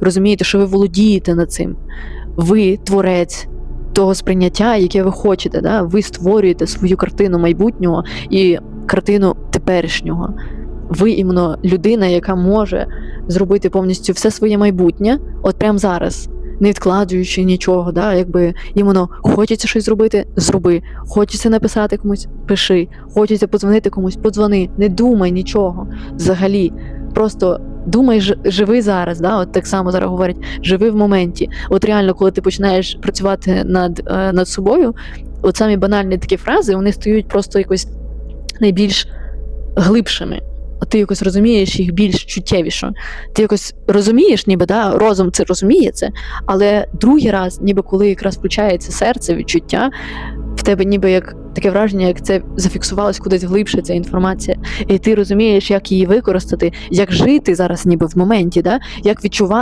розумієте, що ви володієте над цим. Ви творець того сприйняття, яке ви хочете. Да? Ви створюєте свою картину майбутнього і картину теперішнього. Ви іменно людина, яка може зробити повністю все своє майбутнє, от прямо зараз, не відкладуючи нічого, да? якби іменно хочеться щось зробити, зроби. Хочеться написати комусь, пиши. Хочеться подзвонити комусь, подзвони. Не думай нічого взагалі. Просто думай, живи зараз. Да? От так само зараз говорять, живи в моменті. От реально, коли ти починаєш працювати над, е, над собою, от самі банальні такі фрази, вони стають просто якось найбільш глибшими. От ти якось розумієш їх більш чуттєвіше. Ти якось розумієш, ніби да, розум це розуміє це, але другий раз, ніби коли якраз включається серце, відчуття, тебе ніби як таке враження, як це зафіксувалось кудись глибше ця інформація, і ти розумієш, як її використати, як жити зараз, ніби в моменті, да? як відчувати.